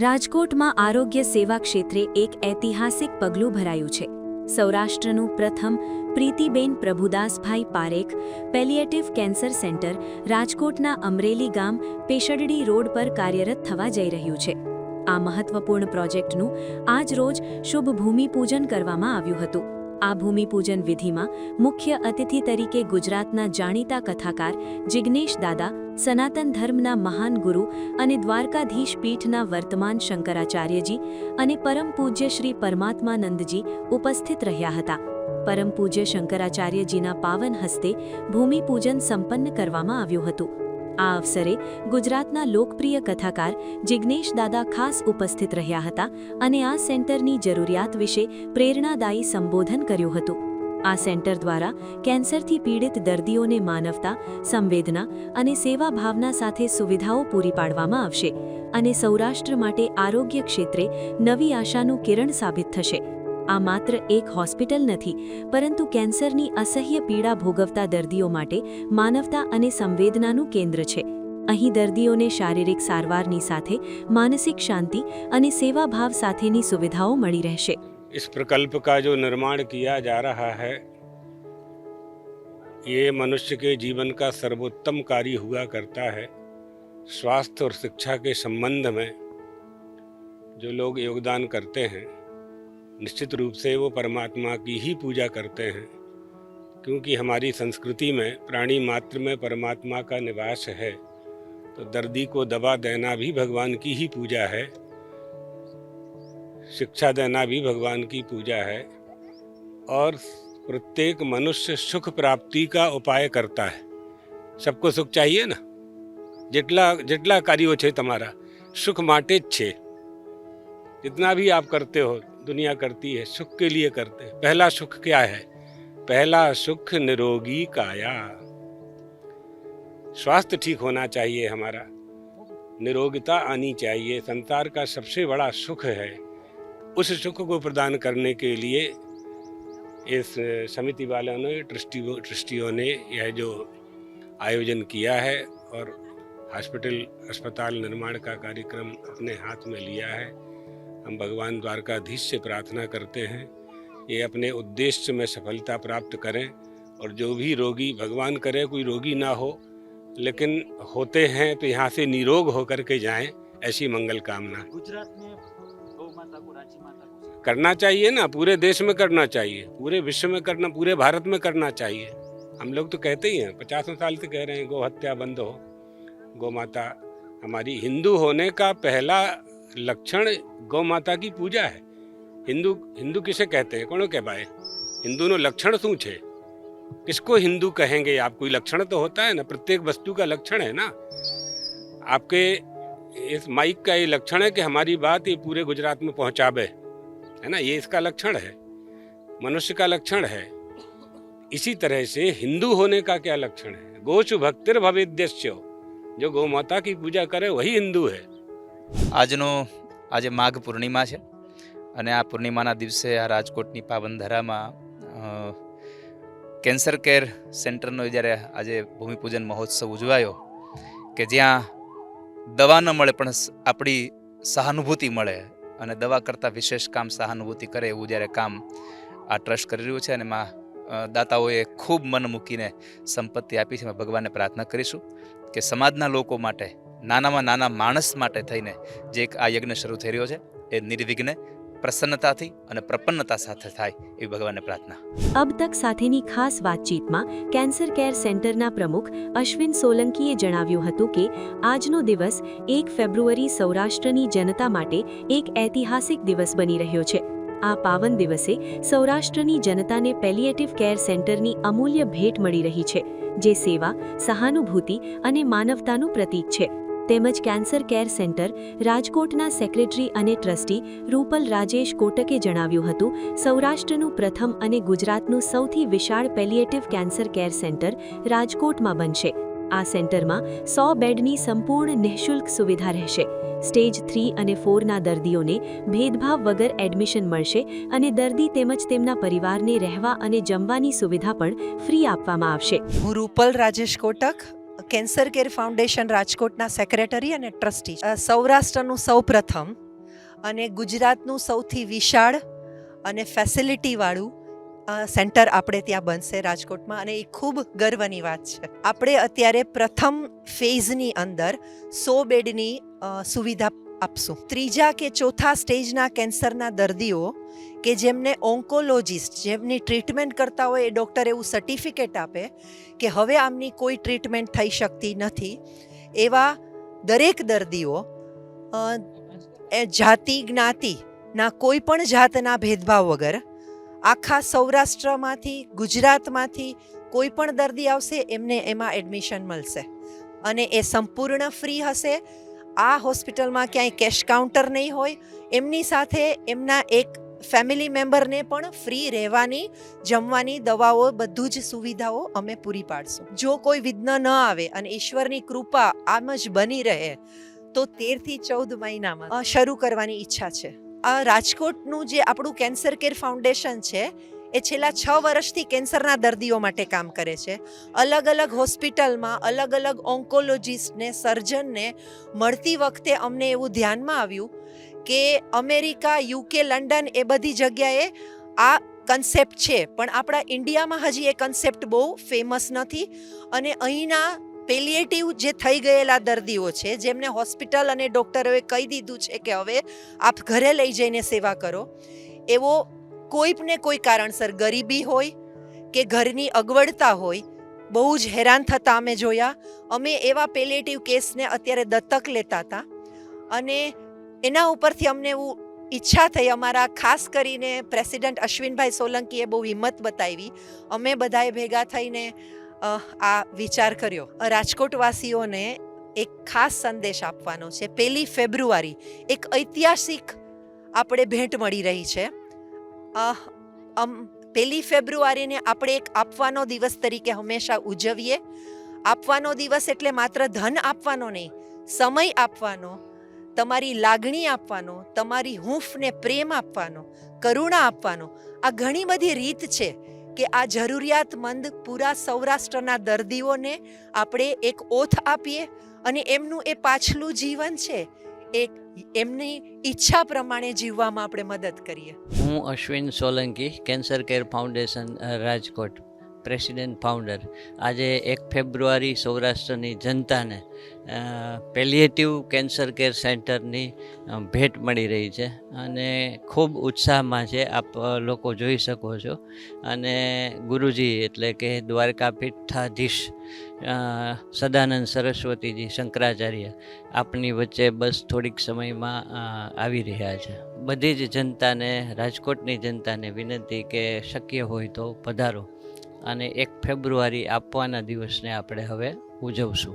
રાજકોટમાં આરોગ્ય સેવા ક્ષેત્રે એક ઐતિહાસિક પગલું ભરાયું છે. સૌરાષ્ટ્રનું પ્રથમ Pritiben Prabhudasbhai Parekh palliative cancer centre રાજકોટના અમરેલી ગામ પેશડડી રોડ પર કાર્યરત થવા જઈ રહ્યું છે. આ મહત્વપૂર્ણ પ્રોજેક્ટનું આજ રોજ શુભ ભૂમિપૂજન કરવામાં આવ્યું હતું. આ ભૂમિપૂજન વિધિમાં મુખ્ય અતિથિ તરીકે ગુજરાતના જાણીતા કથાકાર જિગ્નેશ દાદા સનાતન ધર્મના મહાન ગુરુ અને દ્વારકાધીશ પીઠના વર્તમાન શંકરાચાર્યજી અને પરમ પૂજ્ય શ્રી પરમાત્માનંદજી ઉપસ્થિત રહ્યા હતા. પરમ પૂજ્ય શંકરાચાર્યજીના પાવન હસ્તે ભૂમિપૂજન સંપન્ન કરવામાં આવ્યું હતું. આ અવસરે ગુજરાતના લોકપ્રિય કથાકાર જિગ્નેશ દાદા ખાસ ઉપસ્થિત રહ્યા હતા અને આ સેન્ટરની જરૂરિયાત વિશે પ્રેરણાદાયી સંબોધન કર્યું હતું. આ સેન્ટર દ્વારા કેન્સરથી પીડિત દર્દીઓને માનવતા, સંવેદના અને સેવા ભાવના સાથે સુવિધાઓ પૂરી પાડવામાં આવશે અને સૌરાષ્ટ્ર માટે આરોગ્ય ક્ષેત્રે નવી આશાનું કિરણ સાબિત થશે. આ માત્ર એક હોસ્પિટલ નથી, પરંતુ કેન્સરની અસહ્ય પીડા ભોગવતા દર્દીઓ માટે માનવતા અને સંવેદનાનું કેન્દ્ર છે. અહીં દર્દીઓને શારીરિક સારવારની સાથે માનસિક શાંતિ અને સેવાભાવ સાથેની સુવિધાઓ મળી રહેશે. इस प्रकल्प का जो निर्माण किया जा रहा है, ये मनुष्य के जीवन का सर्वोत्तम कार्य हुआ करता है। स्वास्थ्य और शिक्षा के संबंध में जो लोग योगदान करते हैं, निश्चित रूप से वो परमात्मा की ही पूजा करते हैं, क्योंकि हमारी संस्कृति में प्राणी मात्र में परमात्मा का निवास है तो दर्दी को दवा देना भी भगवान की ही पूजा है। शिक्षा देना भी भगवान की पूजा है और प्रत्येक मनुष्य सुख प्राप्ति का उपाय करता है। सबको सुख चाहिए ना? जितला जितला कार्य छे तुम्हारा, सुख माटे छे। जितना भी आप करते हो, दुनिया करती है, सुख के लिए करते हैं। पहला सुख क्या है? पहला सुख निरोगी काया। स्वास्थ्य ठीक होना चाहिए हमारा। निरोगता आनी चाहिए। संसार का सबसे बड़ा सुख है। उस सुख को प्रदान करने के लिए इस समिति वालों ने, ट्रस्टी, ट्रस्टियों ने यह जो आयोजन किया है और हॉस्पिटल, अस्पताल निर्माण का कार्यक्रम अपने हाथ में लिया है। हम भगवान द्वारकाधीश से प्रार्थना करते हैं, ये अपने उद्देश्य में सफलता प्राप्त करें और जो भी रोगी भगवान करे, कोई रोगी ना हो, लेकिन होते हैं तो यहाँ से निरोग होकर के जाएँ, ऐसी मंगल कामना। गुजरात में माता को रांची माता को करना चाहिए ना, पूरे देश में करना चाहिए, पूरे विश्व में करना, पूरे भारत में करना चाहिए। हम लोग तो कहते ही हैं, पचासों साल से कह रहे हैं, गो हत्या बंद हो, गौ माता, हमारी हिंदू होने का पहला लक्षण गौ माता की पूजा है। हिंदू हिंदू किसे कहते हैं? कौन कह पाए? हिंदू नो लक्षण शू छे? किसको हिंदू कहेंगे? आप, कोई लक्षण तो होता है ना, प्रत्येक वस्तु का लक्षण है ना। आपके इस माइक का ये लक्षण है कि हमारी बात ये पूरे गुजरात में पहुंचावे है ना ये इसका लक्षण है मनुष्य का लक्षण है इसी तरह से हिंदू होने का क्या लक्षण है गोचु भक्तिर भवेद्यश्य जो गौ माता की पूजा करे वही हिंदू है આજનો આજે માઘ પૂર્ણિમા છે અને આ પૂર્ણિમાના દિવસે આ રાજકોટની પાવનધરામાં અ, કેન્સર કેર સેન્ટરનો જ્યારે આજે ભૂમિપૂજન મહોત્સવ ઉજવાયો કે જ્યાં દવા ન મળે પણ આપણી સહાનુભૂતિ મળે. અને દવા કરતાં વિશેષ કામ સહાનુભૂતિ કરે એવું જ્યારે કામ આ ટ્રસ્ટ કરી રહ્યું છે અને એમાં દાતાઓએ ખૂબ મન મૂકીને સંપત્તિ આપી છે, અમે ભગવાનને પ્રાર્થના કરીશું કે સમાજના લોકો માટે, નાનામાં નાના માણસ માટે થઈને જે એક આ યજ્ઞ શરૂ થઈ રહ્યો છે, એ નિર્વિઘ્ને પ્રસન્નતાથી અને પ્રપન્નતા સાથે થાય એવી ભગવાનને પ્રાર્થના. અબ તક સાથેની ખાસ વાતચીતમાં કેન્સર કેર સેન્ટરના પ્રમુખ અશ્વિન સોલંકીએ જણાવ્યું હતું કે આજનો દિવસ એક ફેબ્રુઆરી સૌરાષ્ટ્રની જનતા માટે એક ઐતિહાસિક દિવસ બની રહ્યો છે. આ પાવન દિવસે સૌરાષ્ટ્રની જનતાને પેલિએટિવ કેર સેન્ટરની અમૂલ્ય ભેટ મળી રહી છે, જે સેવા, સહાનુભૂતિ અને માનવતાનું પ્રતીક છે. તેમજ કેન્સર કેર સેન્ટર, રાજકોટના સેક્રેટરી અને ટ્રસ્ટી રૂપલ રાજેશ કોટકે જણાવ્યું હતું, સૌરાષ્ટ્રનું પ્રથમ અને ગુજરાતનું સૌથી વિશાળ પેલિએટિવ કેન્સર કેર સેન્ટર રાજકોટમાં બનશે. આ સેન્ટરમાં સો બેડની સંપૂર્ણ નિઃશુલ્ક સુવિધા રહેશે. સ્ટેજ થ્રી અને ફોરના દર્દીઓને ભેદભાવ વગર એડમિશન મળશે અને દર્દી તેમજ તેમના પરિવારને રહેવા અને જમવાની સુવિધા પણ ફ્રી આપવામાં આવશે. હું Rupal Rajesh Kotak cancer care foundation રાજકોટના સેક્રેટરી અને ટ્રસ્ટી સૌરાષ્ટ્રનું સૌપ્રથમ અને ગુજરાતનું સૌથી વિશાળ અને ફેસિલિટીવાળું સેન્ટર આપણે ત્યાં બનશે રાજકોટમાં અને એ ખૂબ ગર્વની વાત છે. આપણે અત્યારે પ્રથમ ફેઝની અંદર સો બેડની સુવિધા આપશું. ત્રીજા કે ચોથા સ્ટેજના કેન્સરના દર્દીઓ કે જેમને ઓન્કોલોજિસ્ટ, જેમની ટ્રીટમેન્ટ કરતા હોય એ ડૉક્ટર એવું સર્ટિફિકેટ આપે કે હવે આમની કોઈ ટ્રીટમેન્ટ થઈ શકતી નથી, એવા દરેક દર્દીઓ જાતિ જ્ઞાતિના કોઈ પણ જાતના ભેદભાવ વગર આખા સૌરાષ્ટ્રમાંથી, ગુજરાતમાંથી કોઈ પણ દર્દી આવશે, એમને એમાં એડમિશન મળશે. અને એ સંપૂર્ણ ફ્રી હશે. આ હોસ્પિટલમાં ક્યાંય કેશ કાઉન્ટર નહીં હોય. એમની સાથે એમના એક ફેમિલી મેમ્બરને પણ ફ્રી રહેવાની, જમવાની દવાઓ, બધું જ સુવિધાઓ અમે પૂરી પાડશું. જો કોઈ વિઘ્ન ન આવે અને ઈશ્વરની કૃપા આમ જ બની રહે, તો તેરથી ચૌદ મહિનામાં શરૂ કરવાની ઈચ્છા છે. રાજકોટનું જે આપણું કેન્સર કેર ફાઉન્ડેશન છે, એ છેલ્લા છ વર્ષથી કેન્સરના દર્દીઓ માટે કામ કરે છે. અલગ અલગ હોસ્પિટલમાં અલગ અલગ ઓન્કોલોજીસ્ટને, સર્જનને મળતી વખતે અમને એવું ધ્યાનમાં આવ્યું કે અમેરિકા, યુકે, લંડન એ બધી જગ્યાએ આ કન્સેપ્ટ છે, પણ આપણા ઇન્ડિયામાં હજી એ કન્સેપ્ટ બહુ ફેમસ નથી અને અહીંના પેલિએટિવ જે થઈ ગયેલા દર્દીઓ છે, જેમને હોસ્પિટલ અને ડૉક્ટરોએ કહી દીધું છે કે હવે આપ ઘરે લઈ જઈને સેવા કરો. એવો કોઈપને કોઈ કારણસર ગરીબી હોય કે ઘરની અગવડતા હોય, બહુ જ હેરાન થતા અમે જોયા. અમે એવા પેલિએટિવ કેસને અત્યારે દત્તક લેતા હતા અને એના ઉપરથી અમને એવું ઈચ્છા થઈ, અમારા ખાસ કરીને પ્રેસિડેન્ટ અશ્વિનભાઈ સોલંકીએ બહુ હિંમત બતાવી. અમે બધાએ ભેગા થઈને આ વિચાર કર્યો. રાજકોટવાસીઓને એક ખાસ સંદેશ આપવાનો છે. પહેલી ફેબ્રુઆરી એક ઐતિહાસિક આપણે ભેટ મળી રહી છે. પહેલી ફેબ્રુઆરીને આપણે એક આપવાનો દિવસ તરીકે હંમેશા ઉજવીએ. આપવાનો દિવસ એટલે માત્ર ધન આપવાનો નહીં, સમય આપવાનો, તમારી લાગણી આપવાનો, તમારી હૂંફને પ્રેમ આપવાનો, કરુણા આપવાનો. આ ઘણી બધી રીત છે. કે આ જરૂરિયાતમંદ પૂરા સૌરાષ્ટ્રના દર્દીઓને આપણે એક ઓથ આપીએ અને એમનું એ પાછલું જીવન છે, એ એમની ઈચ્છા પ્રમાણે જીવવામાં આપણે મદદ કરીએ. હું Ashwin Solanki, cancer care foundation Rajkot. President founder. આજે એક ફેબ્રુઆરી સૌરાષ્ટ્રની જનતાને પેલિએટિવ કેન્સર કેર સેન્ટરની ભેટ મળી રહી છે અને ખૂબ ઉત્સાહમાં છે. આપ લોકો જોઈ શકો છો. અને ગુરુજી એટલે કે દ્વારકા પીઠાધીશ સદાનંદ સરસ્વતીજી શંકરાચાર્ય આપની વચ્ચે બસ થોડીક સમયમાં આવી રહ્યા છે. બધી જ જનતાને, રાજકોટની જનતાને વિનંતી કે શક્ય હોય તો પધારો. અને એક ફેબ્રુઆરી આપવાના દિવસને આપણે હવે ઉજવશું.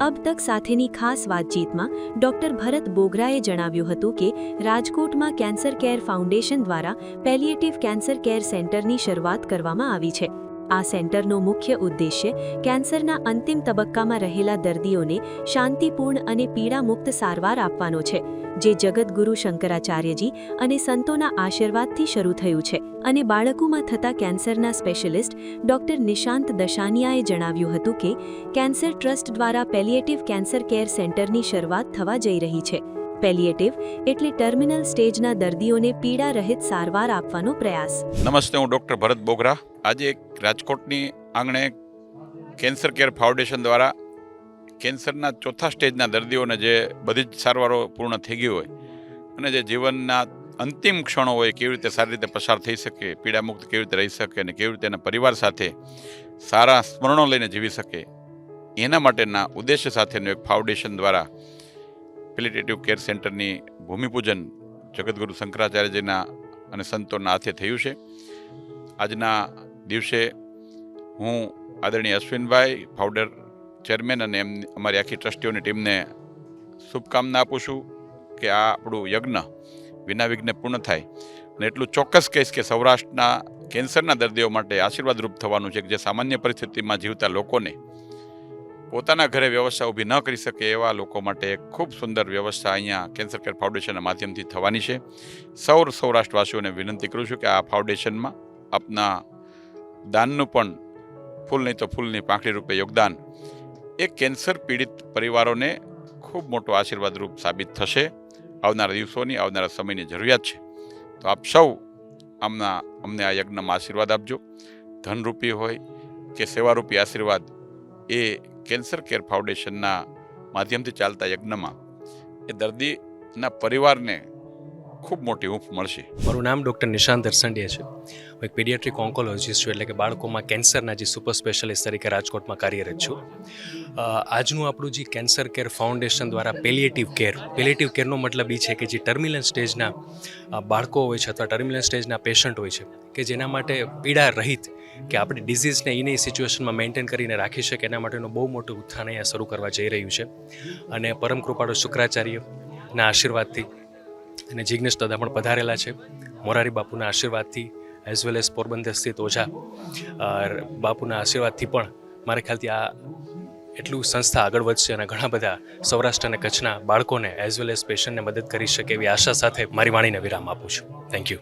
અબ તક સાથેની ખાસ વાતચીતમાં ડોક્ટર ભરત બોગરાએ જણાવ્યું હતું કે રાજકોટમાં કેન્સર કેર ફાઉન્ડેશન દ્વારા પેલિએટિવ કેન્સર કેર સેન્ટરની શરૂઆત કરવામાં આવી છે. આ સેન્ટરનો મુખ્ય ઉદ્દેશ્ય કેન્સરના અંતિમ તબક્કામાં રહેલા દર્દીઓને શાંતિપૂર્ણ અને પીડામુક્ત સારવાર આપવાનો છે. જે જગતગુરુ શંકરાચાર્યજી અને સંતોના આશીર્વાદથી શરૂ થયું છે અને બાળકોમાં થતા કેન્સરના સ્પેશિયલિસ્ટ ડોક્ટર નિશાંત દશાનિયાએ જણાવ્યું હતું કે કેન્સર ટ્રસ્ટ દ્વારા પેલિયેટિવ કેન્સર કેર સેન્ટરની શરૂઆત થવા જઈ રહી છે. પેલિયેટિવ એટલે ટર્મિનલ સ્ટેજના દર્દીઓને પીડા રહિત સારવાર આપવાનો પ્રયાસ. નમસ્તે, હું ડૉક્ટર ભરત બોગરા. આજે રાજકોટની આંગણે કેન્સર કેર ફાઉન્ડેશન દ્વારા કેન્સરના ચોથા સ્ટેજના દર્દીઓને જે બધી જ સારવારો પૂર્ણ થઈ ગઈ હોય અને જે જીવનના અંતિમ ક્ષણો હોય કેવી રીતે સારી રીતે પસાર થઈ શકે, પીડામુક્ત કેવી રીતે રહી શકે અને કેવી રીતે એના પરિવાર સાથે સારા સ્મરણો લઈને જીવી શકે, એના માટેના ઉદ્દેશ્ય સાથેનું એક ફાઉન્ડેશન દ્વારા પેલિટેટિવ કેર સેન્ટરની ભૂમિપૂજન જગતગુરુ શંકરાચાર્યજીના અને સંતોના હાથે થયું છે. આજના દિવસે હું આદરણીય અશ્વિનભાઈ ફાઉન્ડર ચેરમેન અને એમ અમારી આખી ટ્રસ્ટીઓની ટીમને શુભકામના આપું છું કે આ આપણું યજ્ઞ વિના વિઘ્ને પૂર્ણ થાય. અને એટલું ચોક્કસ કહીશ કે સૌરાષ્ટ્રના કેન્સરના દર્દીઓ માટે આશીર્વાદરૂપ થવાનું છે કે જે સામાન્ય પરિસ્થિતિમાં જીવતા લોકોને પોતાના ઘરે વ્યવસ્થા ઊભી ન કરી શકે એવા લોકો માટે ખૂબ સુંદર વ્યવસ્થા અહીંયા કેન્સર કેર ફાઉન્ડેશનના માધ્યમથી થવાની છે. સૌર સૌરાષ્ટ્રવાસીઓને વિનંતી કરું છું કે આ ફાઉન્ડેશનમાં આપના દાનનું પણ ફૂલ નહીં તો ફૂલની પાંખડી રૂપે યોગદાન એ કેન્સર પીડિત પરિવારોને ખૂબ મોટો આશીર્વાદરૂપ સાબિત થશે. આવનારા દિવસોની, આવનારા સમયની જરૂરિયાત છે. તો આપ સૌ આમના, અમને આ યજ્ઞમાં આશીર્વાદ આપજો. ધનરૂપી હોય કે સેવારૂપી આશીર્વાદ એ કેન્સર કેર ફાઉન્ડેશનના માધ્યમથી ચાલતા યજ્ઞમાં એ દર્દીના પરિવારને ખૂબ મોટી હૂંફ મળશે. મારું નામ ડૉક્ટર નિશાંત દર્સંડિયા છે. હું એક પીડિયાટ્રિક ઓન્કોલોજીસ્ટ છું એટલે કે બાળકોમાં કેન્સરના જે સુપર સ્પેશિયાલિસ્ટ તરીકે રાજકોટમાં કાર્યરત છું. આજનું આપણું જે કેન્સર કેર ફાઉન્ડેશન દ્વારા પેલિએટિવ કેર પેલિએટિવ કેરનો મતલબ એ છે કે જે ટર્મિનલ સ્ટેજના બાળકો હોય છે અથવા ટર્મિનલ સ્ટેજના પેશન્ટ હોય છે, કે જેના માટે પીડા રહિત, કે આપણે ડિઝીઝને એની સિચ્યુએશનમાં મેન્ટેન કરીને રાખી શકે એના માટેનું બહુ મોટું ઉત્થાન અહીંયા શરૂ કરવા જઈ રહ્યું છે. અને પરમ કૃપાળુ શુક્રાચાર્યના આશીર્વાદથી અને જિજ્ઞેશ દાદા પણ પધારેલા છે. મોરારી બાપુના આશીર્વાદથી એઝ વેલ એઝ પોરબંદર સ્થિત ઓઝા. બાપુના આશીર્વાદથી પણ મારે ખ્યાલથી આ એટલું સંસ્થા આગળ વધશે અને ઘણા બધા સૌરાષ્ટ્ર અને કચ્છના બાળકોને એઝ વેલ એઝ પેશન્ટને મદદ કરી શકે એવી આશા સાથે મારી વાણીને વિરામ આપું છું. Thank you